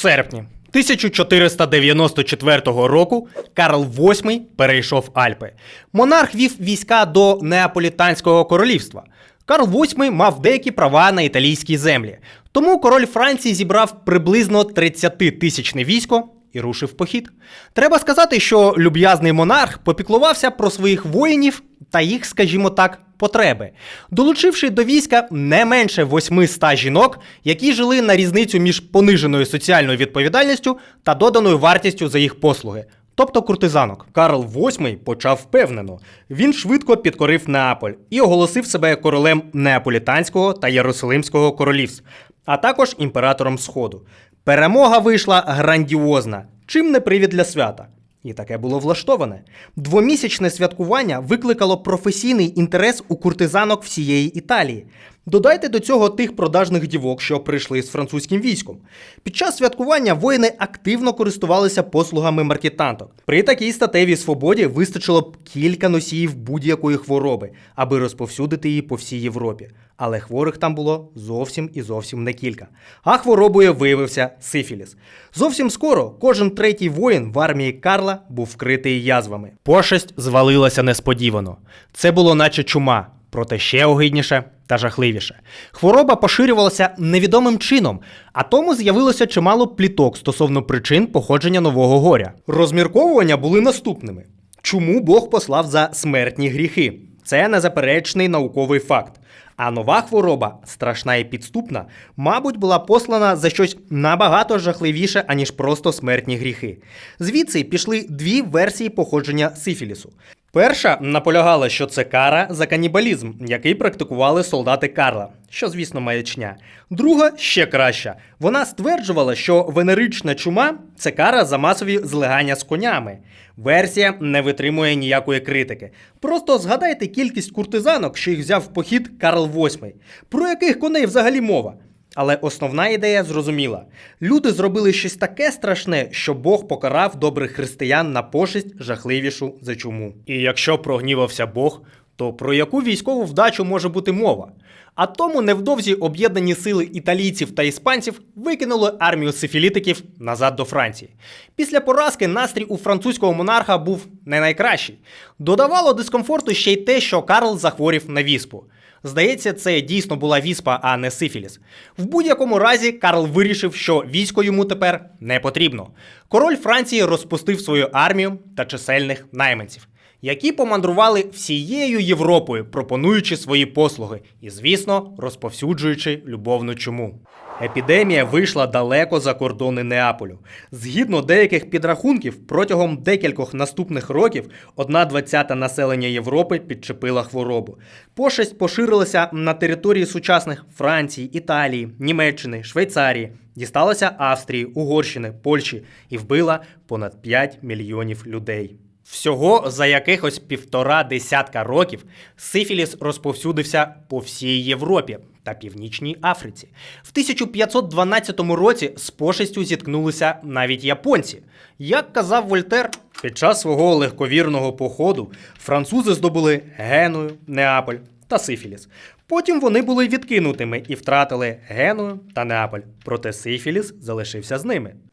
серпні 1494 року Карл VIII перейшов Альпи. Монарх вів війська до Неаполітанського королівства. Карл VIII мав деякі права на італійській землі. Тому король Франції зібрав приблизно 30-тисячне військо і рушив похід. Треба сказати, що люб'язний монарх попіклувався про своїх воїнів та їх, скажімо так, потреби, долучивши до війська не менше 800 жінок, які жили на різницю між пониженою соціальною відповідальністю та доданою вартістю за їх послуги. Тобто куртизанок. Карл VIII почав впевнено. Він швидко підкорив Неаполь і оголосив себе королем Неаполітанського та Єрусалимського королівств, а також імператором Сходу. Перемога вийшла грандіозна, чим не привід для свята. І таке було влаштоване. Двомісячне святкування викликало професійний інтерес у куртизанок всієї Італії. Додайте до цього тих продажних дівок, що прийшли з французьким військом. Під час святкування воїни активно користувалися послугами маркетанток. При такій статевій свободі вистачило б кілька носіїв будь-якої хвороби, аби розповсюдити її по всій Європі. Але хворих там було зовсім і зовсім не кілька. А хворобою виявився сифіліс. Зовсім скоро кожен третій воїн в армії Карла був вкритий язвами. Пошесть звалилася несподівано. Це було наче чума, проте ще огидніше та жахливіше. Хвороба поширювалася невідомим чином, а тому з'явилося чимало пліток стосовно причин походження нового горя. Розмірковування були наступними: чому Бог послав за смертні гріхи? Це незаперечний науковий факт. А нова хвороба, страшна і підступна, мабуть, була послана за щось набагато жахливіше, аніж просто смертні гріхи. Звідси пішли дві версії походження сифілісу. Перша наполягала, що це кара за канібалізм, який практикували солдати Карла, що, звісно, маячня. Друга ще краща. Вона стверджувала, що венерична чума це кара за масові злигання з конями. Версія не витримує ніякої критики. Просто згадайте кількість куртизанок, що їх взяв в похід Карл VIII. Про яких коней взагалі мова? Але основна ідея зрозуміла: люди зробили щось таке страшне, що Бог покарав добрих християн на пошесть жахливішу за чуму. І якщо прогнівався Бог, то про яку військову вдачу може бути мова? А тому невдовзі об'єднані сили італійців та іспанців викинули армію сифілітиків назад до Франції. Після поразки настрій у французького монарха був не найкращий. Додавало дискомфорту ще й те, що Карл захворів на віспу. Здається, це дійсно була віспа, а не сифіліс. В будь-якому разі Карл вирішив, що військо йому тепер не потрібно. Король Франції розпустив свою армію та чисельних найманців, які помандрували всією Європою, пропонуючи свої послуги і, звісно, розповсюджуючи любовну чуму. Епідемія вийшла далеко за кордони Неаполю. Згідно деяких підрахунків, протягом декількох наступних років одна двадцята населення Європи підчепила хворобу. Пошесть поширилася на території сучасних Франції, Італії, Німеччини, Швейцарії, дісталася Австрії, Угорщини, Польщі і вбила понад 5 мільйонів людей. Всього за якихось півтора десятка років сифіліс розповсюдився по всій Європі та Північній Африці. В 1512 році з пошестю зіткнулися навіть японці. Як казав Вольтер, під час свого легковірного походу французи здобули Геную, Неаполь та Сифіліс. Потім вони були відкинутими і втратили Геную та Неаполь, проте Сифіліс залишився з ними.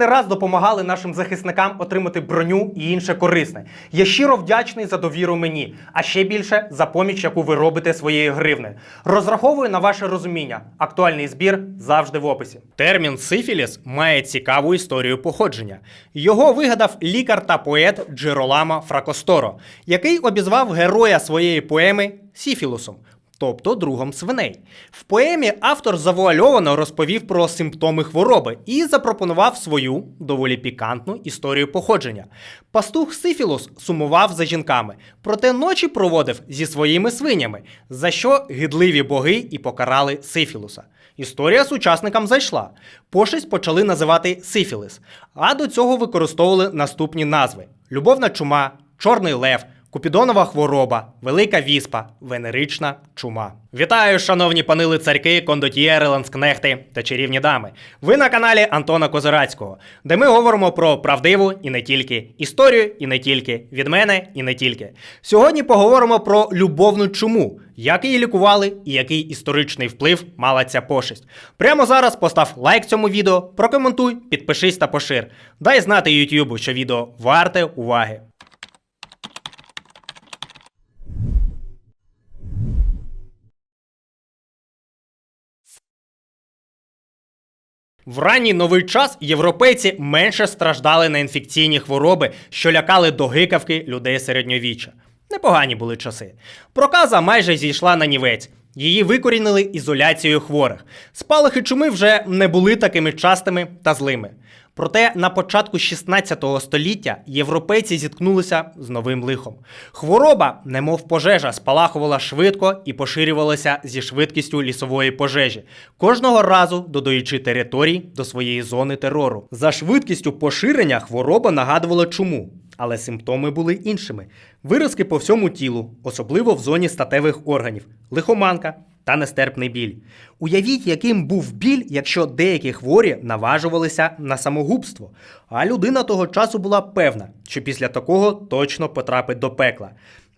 не раз допомагали нашим захисникам отримати броню і інше корисне. Я щиро вдячний за довіру мені, а ще більше за поміч, яку ви робите своєю гривнею. Розраховую на ваше розуміння. Актуальний збір завжди в описі. Термін сифіліс має цікаву історію походження. Його вигадав лікар та поет Джеролама Фракосторо, який обізвав героя своєї поеми Сіфілусом тобто другом свиней. В поемі автор завуальовано розповів про симптоми хвороби і запропонував свою доволі пікантну історію походження. Пастух Сифілус сумував за жінками, проте ночі проводив зі своїми свинями, за що гидливі боги і покарали Сифілуса. Історія сучасникам зайшла. Пошесть почали називати сифілис, а до цього використовували наступні назви: любовна чума, чорний лев. Купідонова хвороба, велика віспа, венерична чума. Вітаю, шановні пани лицарки, кондотьєри, ланскнехти та чарівні дами. Ви на каналі Антона Козирацького, де ми говоримо про правдиву і не тільки історію, і не тільки від мене, і не тільки. Сьогодні поговоримо про любовну чуму, як її лікували і який історичний вплив мала ця пошесть. Прямо зараз постав лайк цьому відео, прокоментуй, підпишись та пошир. Дай знати Ютубу, що відео варте уваги. В ранній новий час європейці менше страждали на інфекційні хвороби, що лякали до гикавки людей середньовіччя. Непогані були часи. Проказа майже зійшла на нівець. Її викорінили ізоляцією хворих. Спалахи чуми вже не були такими частими та злими. Проте на початку 16 століття європейці зіткнулися з новим лихом. Хвороба, немов пожежа, спалахувала швидко і поширювалася зі швидкістю лісової пожежі, кожного разу додаючи територій до своєї зони терору. За швидкістю поширення хвороба нагадувала чуму. Але симптоми були іншими: виразки по всьому тілу, особливо в зоні статевих органів, лихоманка та нестерпний біль. Уявіть, яким був біль, якщо деякі хворі наважувалися на самогубство. А людина того часу була певна, що після такого точно потрапить до пекла.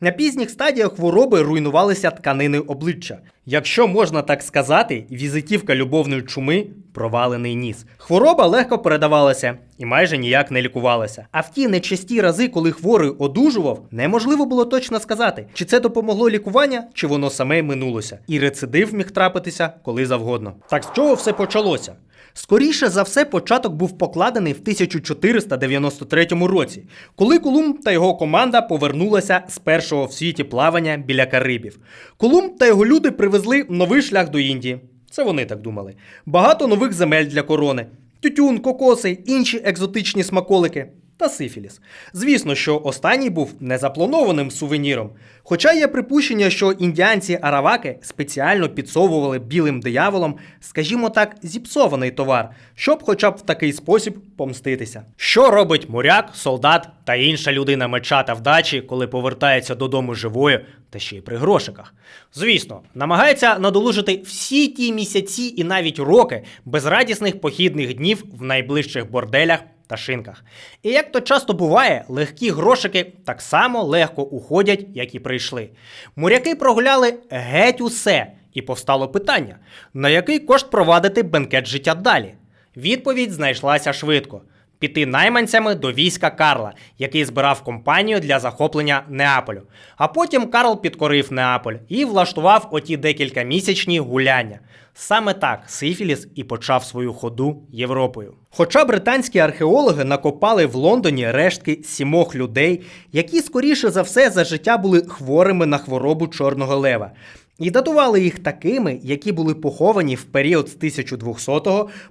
На пізніх стадіях хвороби руйнувалися тканини обличчя. Якщо можна так сказати, візитівка любовної чуми провалений ніс. Хвороба легко передавалася і майже ніяк не лікувалася. А в ті нечасті рази, коли хворий одужував, неможливо було точно сказати, чи це допомогло лікування, чи воно саме минулося. І рецидив міг трапитися коли завгодно. Так з чого все почалося? Скоріше за все, початок був покладений в 1493 році, коли Колумб та його команда повернулася з першого в світі плавання біля Карибів. Колумб та його люди привезли новий шлях до Індії. Це вони так думали. Багато нових земель для корони, тютюн, кокоси, інші екзотичні смаколики та сифіліс. Звісно, що останній був незапланованим сувеніром. Хоча є припущення, що індіанці Араваки спеціально підсовували білим дияволом, скажімо так, зіпсований товар, щоб хоча б в такий спосіб помститися. Що робить моряк, солдат та інша людина меча та вдачі, коли повертається додому живою та ще й при грошиках? Звісно, намагається надолужити всі ті місяці і навіть роки безрадісних похідних днів в найближчих борделях та шинках. І як то часто буває, легкі грошики так само легко уходять, як і прийшли. Моряки прогуляли геть усе, і повстало питання: на який кошт провадити бенкет життя далі? Відповідь знайшлася швидко. Піти найманцями до війська Карла, який збирав компанію для захоплення Неаполю. А потім Карл підкорив Неаполь і влаштував оті декілька місячні гуляння. Саме так Сифіліс і почав свою ходу Європою. Хоча британські археологи накопали в Лондоні рештки сімох людей, які скоріше за все за життя були хворими на хворобу чорного лева. І датували їх такими, які були поховані в період з 1200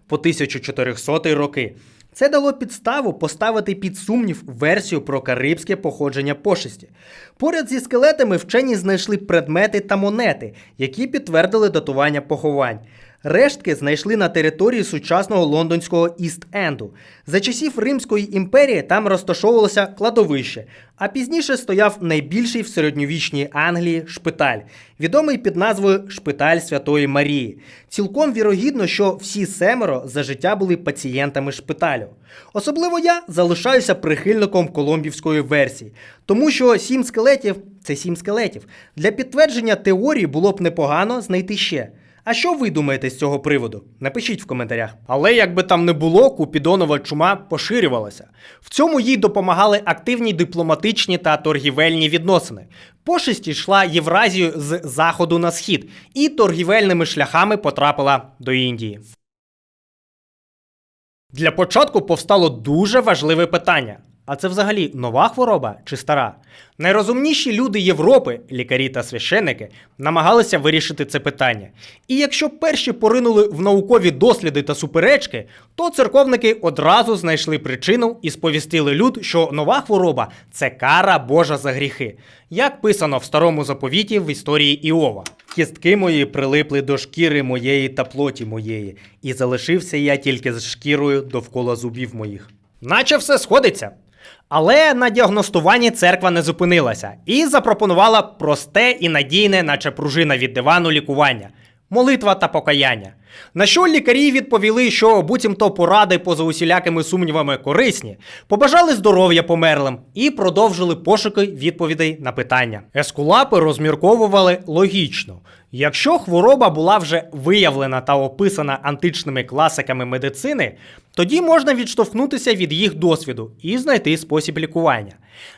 по 1400 роки. Це дало підставу поставити під сумнів версію про карибське походження пошесті. Поряд зі скелетами вчені знайшли предмети та монети, які підтвердили датування поховань. Рештки знайшли на території сучасного лондонського Іст-Енду. За часів Римської імперії там розташовувалося кладовище, а пізніше стояв найбільший в середньовічній Англії шпиталь, відомий під назвою Шпиталь Святої Марії. Цілком вірогідно, що всі семеро за життя були пацієнтами шпиталю. Особливо я залишаюся прихильником колумбівської версії, тому що сім скелетів це сім скелетів. Для підтвердження теорії було б непогано знайти ще. А що ви думаєте з цього приводу? Напишіть в коментарях. Але як би там не було, купідонова чума поширювалася. В цьому їй допомагали активні дипломатичні та торгівельні відносини. Пошесть йшла Євразію з заходу на схід і торгівельними шляхами потрапила до Індії. Для початку повстало дуже важливе питання: А це взагалі нова хвороба чи стара? Найрозумніші люди Європи, лікарі та священники, намагалися вирішити це питання. І якщо перші поринули в наукові досліди та суперечки, то церковники одразу знайшли причину і сповістили люд, що нова хвороба це кара Божа за гріхи, як писано в старому заповіті в історії Іова. Кістки мої прилипли до шкіри моєї та плоті моєї, і залишився я тільки з шкірою довкола зубів моїх. Наче все сходиться. Але на діагностуванні церква не зупинилася і запропонувала просте і надійне, наче пружина від дивану лікування молитва та покаяння. На що лікарі відповіли, що буцімто поради поза усілякими сумнівами корисні, побажали здоров'я померлим і продовжили пошуки відповідей на питання. Ескулапи розмірковували логічно. Якщо хвороба була вже виявлена та описана античними класиками медицини, тоді можна відштовхнутися від їх досвіду і знайти спосіб лікування.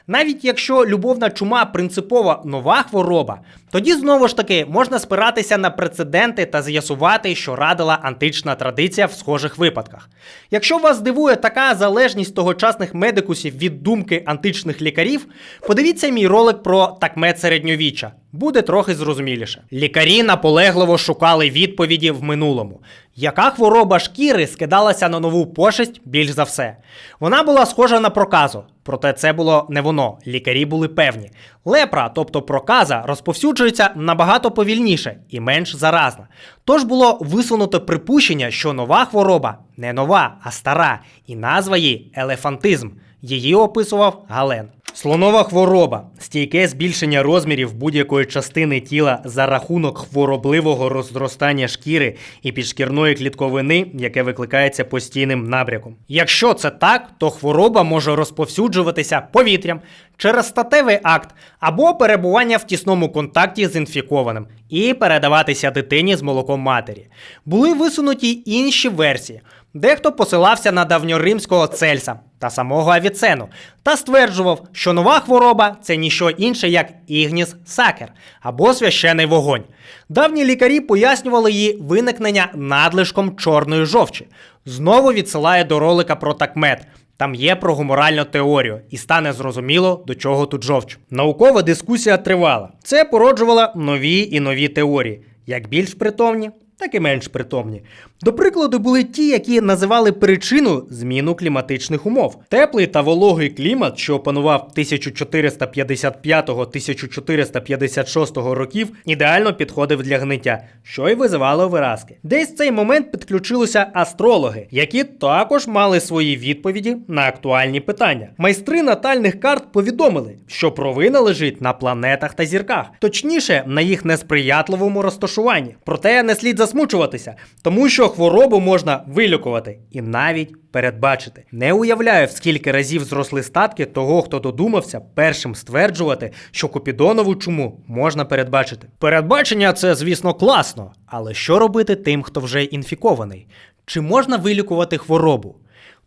Навіть якщо любовна чума принципово нова хвороба, тоді знову ж таки можна спиратися на прецеденти та з'ясувати, що радила антична традиція в схожих випадках. Якщо вас дивує така залежність тогочасних медикусів від думки античних лікарів, подивіться мій ролик про такмет середньовіччя. Буде трохи зрозуміліше. Лікарі наполегливо шукали відповіді в минулому. Яка хвороба шкіри скидалася на нову пошесть більш за все? Вона була схожа на проказу, проте це було не воно. Лікарі були певні. Лепра, тобто проказа, розповсюджується набагато повільніше і менш заразна. Тож було висунуто припущення, що нова хвороба не нова, а стара, і назва її елефантизм. Її описував Гален. Слонова хвороба стійке збільшення розмірів будь-якої частини тіла за рахунок хворобливого розростання шкіри і підшкірної клітковини, яке викликається постійним набряком. Якщо це так, то хвороба може розповсюджуватися повітрям через статевий акт або перебування в тісному контакті з інфікованим і передаватися дитині з молоком матері. Були висунуті інші версії. Дехто посилався на давньоримського Цельса та самого Авіцену та стверджував, що нова хвороба це ніщо інше, як ігніс сакер або священий вогонь. Давні лікарі пояснювали її виникнення надлишком чорної жовчі. Знову відсилає до ролика про такмет. Там є про гуморальну теорію, і стане зрозуміло, до чого тут жовч. Наукова дискусія тривала. Це породжувало нові і нові теорії, як більш притомні, так і менш притомні. До прикладу, були ті, які називали причину зміну кліматичних умов. Теплий та вологий клімат, що опанував 1455-1456 років, ідеально підходив для гниття, що й визивало виразки. Десь в цей момент підключилися астрологи, які також мали свої відповіді на актуальні питання. Майстри натальних карт повідомили, що провина лежить на планетах та зірках, точніше на їх несприятливому розташуванні. Проте не слід засмучуватися, тому що хворобу можна вилікувати і навіть передбачити. Не уявляю, в скільки разів зросли статки того, хто додумався першим стверджувати, що купідонову чуму можна передбачити. Передбачення це, звісно, класно, але що робити тим, хто вже інфікований? Чи можна вилікувати хворобу?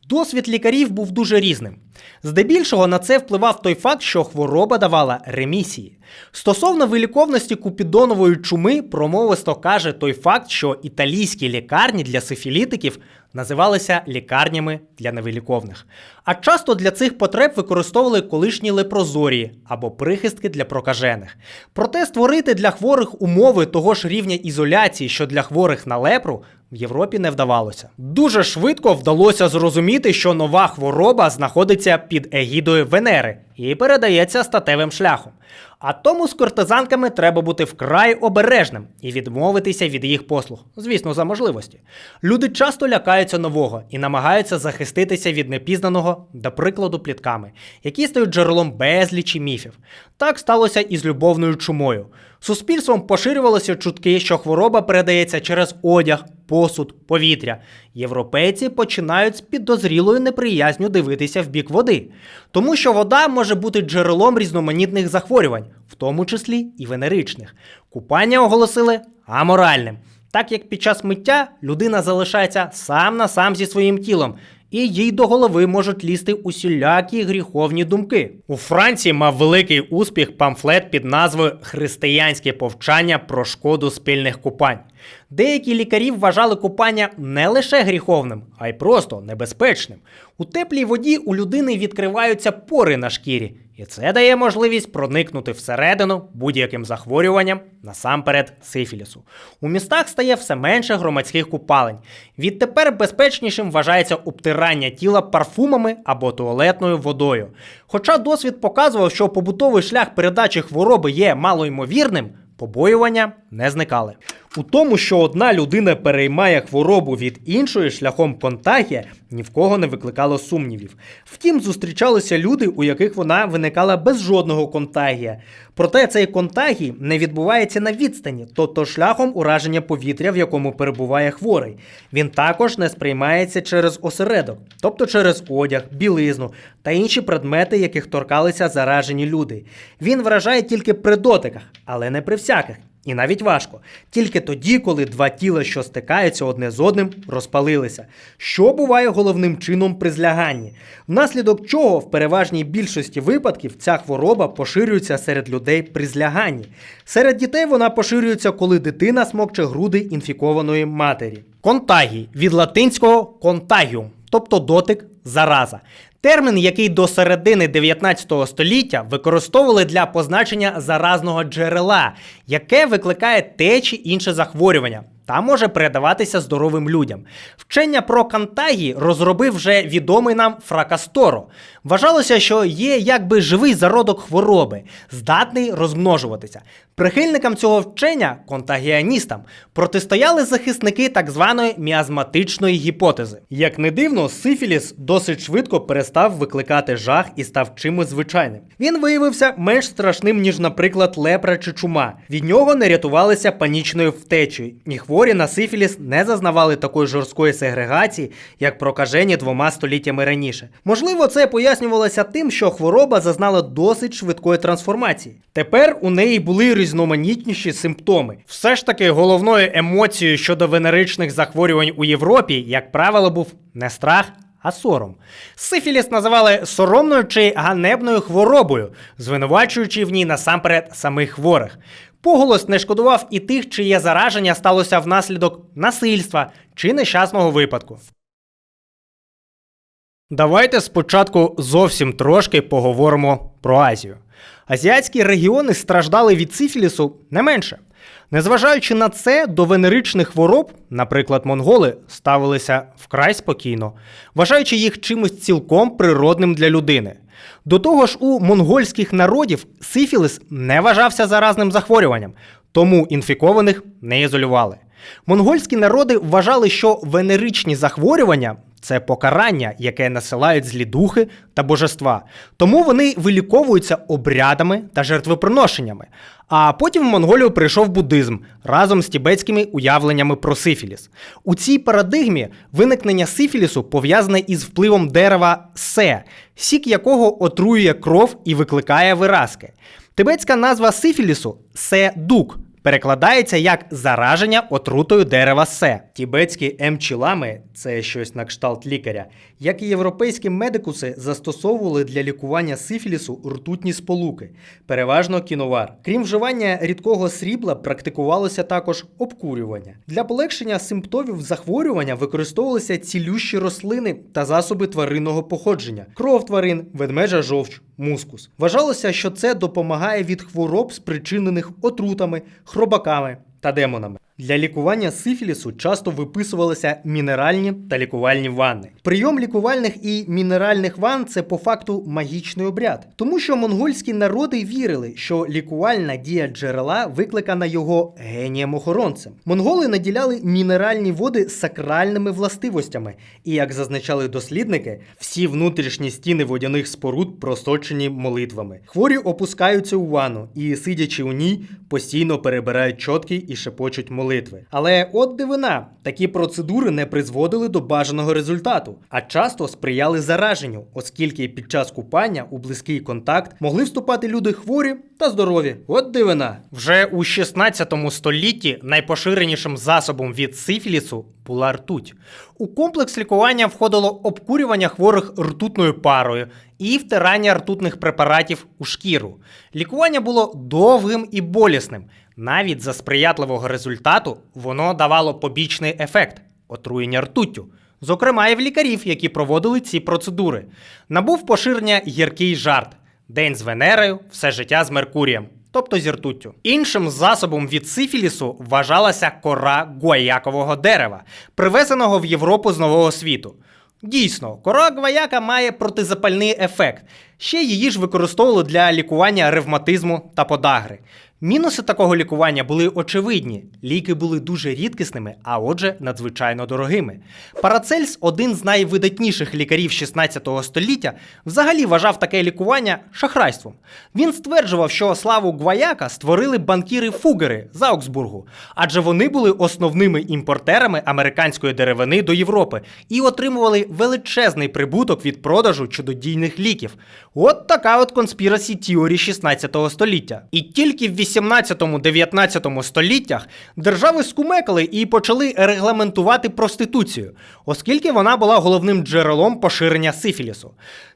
Досвід лікарів був дуже різним. Здебільшого на це впливав той факт, що хвороба давала ремісії. Стосовно виліковності купідонової чуми, промовисто каже той факт, що італійські лікарні для сифілітиків називалися лікарнями для невиліковних. А часто для цих потреб використовували колишні лепрозорії або прихистки для прокажених. Проте створити для хворих умови того ж рівня ізоляції, що для хворих на лепру, в Європі не вдавалося. Дуже швидко вдалося зрозуміти, що нова хвороба знаходиться під егідою Венери і передається статевим шляхом. А тому з кортизанками треба бути вкрай обережним і відмовитися від їх послуг, звісно, за можливості. Люди часто лякаються нового і намагаються захиститися від непізнаного, до прикладу, плітками, які стають джерелом безлічі міфів. Так сталося і з любовною чумою. Суспільством поширювалися чутки, що хвороба передається через одяг, посуд, повітря. Європейці починають з підозрілою неприязню дивитися в бік води, тому що вода може бути джерелом різноманітних захворювань, в тому числі і венеричних. Купання оголосили аморальним. Так як під час миття людина залишається сам на сам зі своїм тілом і їй до голови можуть лізти усілякі гріховні думки. У Франції мав великий успіх памфлет під назвою Християнське повчання про шкоду спільних купань. Деякі лікарі вважали купання не лише гріховним, а й просто небезпечним. У теплій воді у людини відкриваються пори на шкірі, і це дає можливість проникнути всередину будь-яким захворюванням, насамперед сифілісу. У містах стає все менше громадських купалень. Відтепер безпечнішим вважається обтирання тіла парфумами або туалетною водою. Хоча досвід показував, що побутовий шлях передачі хвороби є малоймовірним, побоювання не зникали. У тому, що одна людина переймає хворобу від іншої шляхом контагія, ні в кого не викликало сумнівів. Втім, зустрічалися люди, у яких вона виникала без жодного контагія. Проте цей контагій не відбувається на відстані, тобто шляхом ураження повітря, в якому перебуває хворий. Він також не сприймається через осередок, тобто через одяг, білизну та інші предмети, яких торкалися заражені люди. Він вражає тільки при дотиках, але не при всяких. І навіть важко. Тільки тоді, коли два тіла, що стикаються одне з одним, розпалилися. Що буває головним чином при зляганні, внаслідок чого в переважній більшості випадків ця хвороба поширюється серед людей при зляганні. Серед дітей вона поширюється, коли дитина смокче груди інфікованої матері. Контагій від латинського контагіум, тобто дотик, зараза. Термін, який до середини 19 століття використовували для позначення заразного джерела, яке викликає те чи інше захворювання. Та може передаватися здоровим людям. Вчення про контагії розробив вже відомий нам Фракасторо. Вважалося, що є якби живий зародок хвороби, здатний розмножуватися. Прихильникам цього вчення, контагіаністам, протистояли захисники так званої міазматичної гіпотези. Як не дивно, сифіліс досить швидко перестав викликати жах і став чимось звичайним. Він виявився менш страшним, ніж, наприклад, лепра чи чума. Від нього не рятувалися панічною втечею, і хворі на сифіліс не зазнавали такої жорсткої сегрегації, як прокажені двома століттями раніше. Можливо, це пояснювалося тим, що хвороба зазнала досить швидкої трансформації. Тепер у неї були різноманітніші симптоми. Все ж таки, головною емоцією щодо венеричних захворювань у Європі, як правило, був не страх. А сором. Сифіліс називали соромною чи ганебною хворобою, звинувачуючи в ній насамперед самих хворих. Поголос не шкодував і тих, чиє зараження сталося внаслідок насильства чи нещасного випадку. Давайте спочатку зовсім трошки поговоримо про Азію. Азіатські регіони страждали від сифілісу не менше. Незважаючи на це, до венеричних хвороб, наприклад, монголи, ставилися вкрай спокійно, вважаючи їх чимось цілком природним для людини. До того ж, у монгольських народів сифіліс не вважався заразним захворюванням, тому інфікованих не ізолювали. Монгольські народи вважали, що венеричні захворювання це покарання, яке насилають злі духи та божества. Тому вони виліковуються обрядами та жертвоприношеннями. А потім в Монголію прийшов буддизм разом з тібетськими уявленнями про сифіліс. У цій парадигмі виникнення сифілісу пов'язане із впливом дерева се, сік якого отруює кров і викликає виразки. Тибетська назва сифілісу се-дук перекладається як зараження отрутою дерева се. Тібетські емчілами це щось на кшталт лікаря, як і європейські медикуси застосовували для лікування сифілісу ртутні сполуки, переважно кіновар. Крім вживання рідкого срібла, практикувалося також обкурювання. Для полегшення симптомів захворювання використовувалися цілющі рослини та засоби тваринного походження, кров тварин, ведмежа жовч, мускус. Вважалося, що це допомагає від хвороб, спричинених отрутами, хробаками та демонами. Для лікування сифілісу часто виписувалися мінеральні та лікувальні ванни. Прийом лікувальних і мінеральних ванн це по факту магічний обряд, тому що монгольські народи вірили, що лікувальна дія джерела викликана його генієм-охоронцем. Монголи наділяли мінеральні води сакральними властивостями, і як зазначали дослідники, всі внутрішні стіни водяних споруд просочені молитвами. Хворі опускаються у ванну і, сидячи у ній, постійно перебирають чотки і шепочуть молитви. Молитви. Але от дивина, такі процедури не призводили до бажаного результату, а часто сприяли зараженню, оскільки під час купання у близький контакт могли вступати люди хворі та здорові. От дивина. Вже у 16 столітті найпоширенішим засобом від сифілісу була ртуть. У комплекс лікування входило обкурювання хворих ртутною парою і втирання ртутних препаратів у шкіру. Лікування було довгим і болісним. Навіть за сприятливого результату воно давало побічний ефект отруєння ртуттю. Зокрема, і в лікарів, які проводили ці процедури. Набув поширення гіркий жарт: день з Венерою, все життя з Меркурієм. Тобто зі ртуттю. Іншим засобом від сифілісу вважалася кора гуаякового дерева, привезеного в Європу з нового світу. Дійсно, кора гваяка має протизапальний ефект. Ще її ж використовували для лікування ревматизму та подагри. Мінуси такого лікування були очевидні. Ліки були дуже рідкісними, а отже, надзвичайно дорогими. Парацельс, один з найвидатніших лікарів 16 століття, взагалі вважав таке лікування шахрайством. Він стверджував, що славу Гваяка створили банкіри Фугери з Аугсбургу, адже вони були основними імпортерами американської деревини до Європи і отримували величезний прибуток від продажу чудодійних ліків. От така от конспірасі тіорі 16 століття. І тільки в 18-19 століттях держави скумекали і почали регламентувати проституцію, оскільки вона була головним джерелом поширення сифілісу.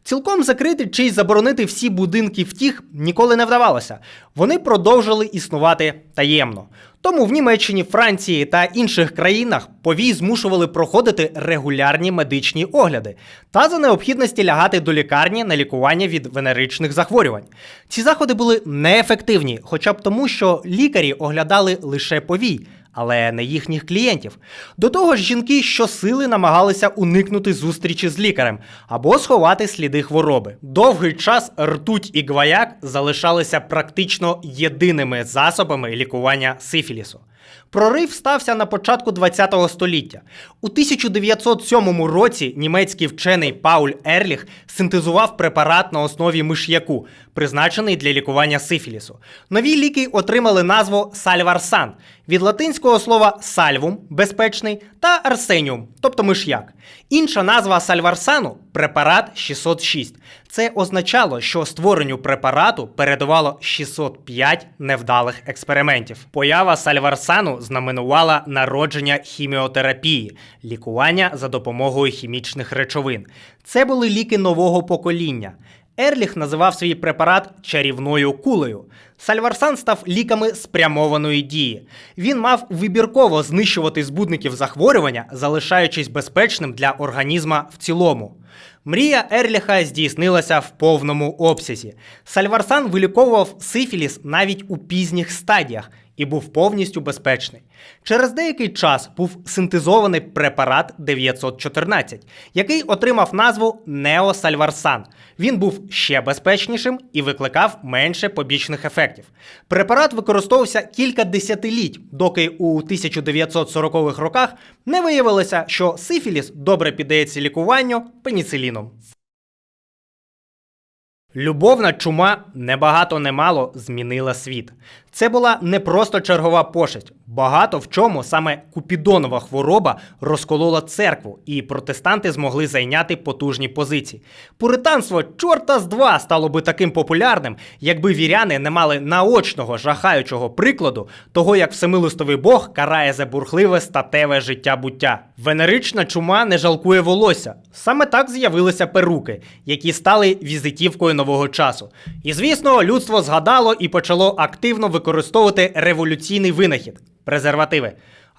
Цілком закрити чи заборонити всі будинки втіх ніколи не вдавалося. Вони продовжили існувати таємно. Тому в Німеччині, Франції та інших країнах повій змушували проходити регулярні медичні огляди та за необхідності лягати до лікарні на лікування від венеричних захворювань. Ці заходи були неефективні, хоча б тому, що лікарі оглядали лише повій. Але не їхніх клієнтів. До того ж, жінки щосили намагалися уникнути зустрічі з лікарем або сховати сліди хвороби. Довгий час ртуть і гваяк залишалися практично єдиними засобами лікування сифілісу. Прорив стався на початку ХХ століття. У 1907 році німецький вчений Пауль Ерліх синтезував препарат на основі миш'яку, призначений для лікування сифілісу. Нові ліки отримали назву сальварсан від латинського слова сальвум безпечний та арсеніум, тобто миш'як. Інша назва сальварсану препарат 606. Це означало, що створенню препарату передувало 605 невдалих експериментів. Поява сальварсану знаменувала народження хіміотерапії, лікування за допомогою хімічних речовин. Це були ліки нового покоління. Ерліх називав свій препарат чарівною кулею. Сальварсан став ліками спрямованої дії. Він мав вибірково знищувати збудників захворювання, залишаючись безпечним для організма в цілому. Мрія Ерліха здійснилася в повному обсязі. Сальварсан виліковував сифіліс навіть у пізніх стадіях і був повністю безпечний. Через деякий час був синтезований препарат 914, який отримав назву Неосальварсан. Він був ще безпечнішим і викликав менше побічних ефектів. Препарат використовувався кілька десятиліть, доки у 1940-х роках не виявилося, що сифіліс добре піддається лікуванню пеніциліном. Любовна чума небагато не мало змінила світ. Це була не просто чергова пошесть. Багато в чому саме купідонова хвороба розколола церкву, і протестанти змогли зайняти потужні позиції. Пуританство чорта з два стало би таким популярним, якби віряни не мали наочного жахаючого прикладу того, як всемилостовий Бог карає за бурхливе статеве життя буття. Венерична чума не жалкує волосся. Саме так з'явилися перуки, які стали візитівкою нового часу. І звісно, людство згадало і почало активно використовувати революційний винахід презервативи.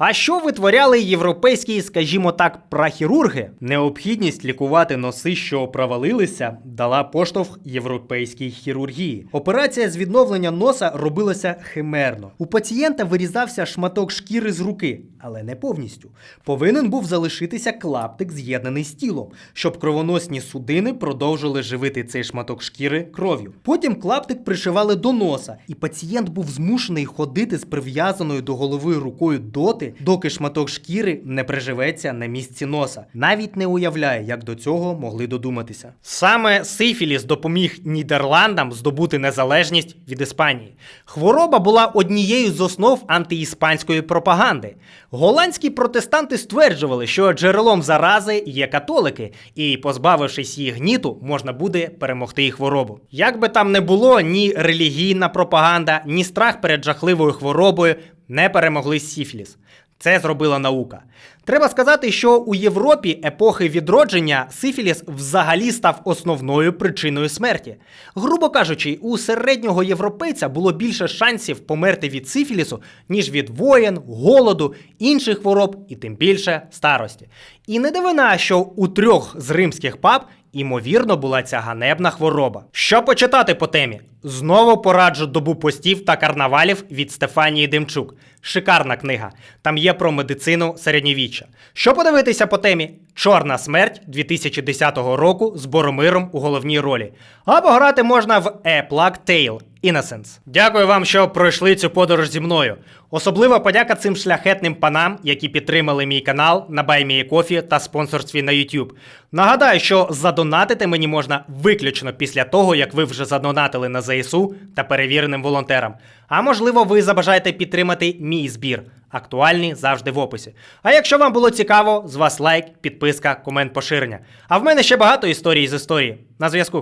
А що витворяли європейські, скажімо так, прахірурги? Необхідність лікувати носи, що провалилися, дала поштовх європейській хірургії. Операція з відновлення носа робилася химерно. У пацієнта вирізався шматок шкіри з руки, але не повністю. Повинен був залишитися клаптик, з'єднаний з тілом, щоб кровоносні судини продовжили живити цей шматок шкіри кров'ю. Потім клаптик пришивали до носа, і пацієнт був змушений ходити з прив'язаною до голови рукою доти, доки шматок шкіри не приживеться на місці носа. Навіть не уявляє, як до цього могли додуматися. Саме сифіліс допоміг Нідерландам здобути незалежність від Іспанії. Хвороба була однією з основ антиіспанської пропаганди. Голландські протестанти стверджували, що джерелом зарази є католики, і, позбавившись їх гніту, можна буде перемогти і хворобу. Як би там не було, ні релігійна пропаганда, ні страх перед жахливою хворобою не перемогли сіфіліс. Це зробила наука. Треба сказати, що у Європі епохи відродження сифіліс взагалі став основною причиною смерті. Грубо кажучи, у середнього європейця було більше шансів померти від сифілісу, ніж від воєн, голоду, інших хвороб і тим більше старості. І не дивина, що у трьох з римських пап імовірно була ця ганебна хвороба. Що почитати по темі? Знову пораджу добу постів та карнавалів від Стефанії Демчук. Шикарна книга. Там є про медицину середньовіччя. Що подивитися по темі? Чорна смерть 2010 року з Боромиром у головній ролі. Або грати можна в A Plague Tale Innocence. Дякую вам, що пройшли цю подорож зі мною. Особлива подяка цим шляхетним панам, які підтримали мій канал на BuyMeACoffee та спонсорстві на YouTube. Нагадаю, що задонатити мені можна виключно після того, як ви вже задонатили на ЗСУ та перевіреним волонтерам. А можливо, ви забажаєте підтримати мій збір. Актуальні завжди в описі. А якщо вам було цікаво, з вас лайк, підписка, комент, поширення. А в мене ще багато історій з історії. На зв'язку.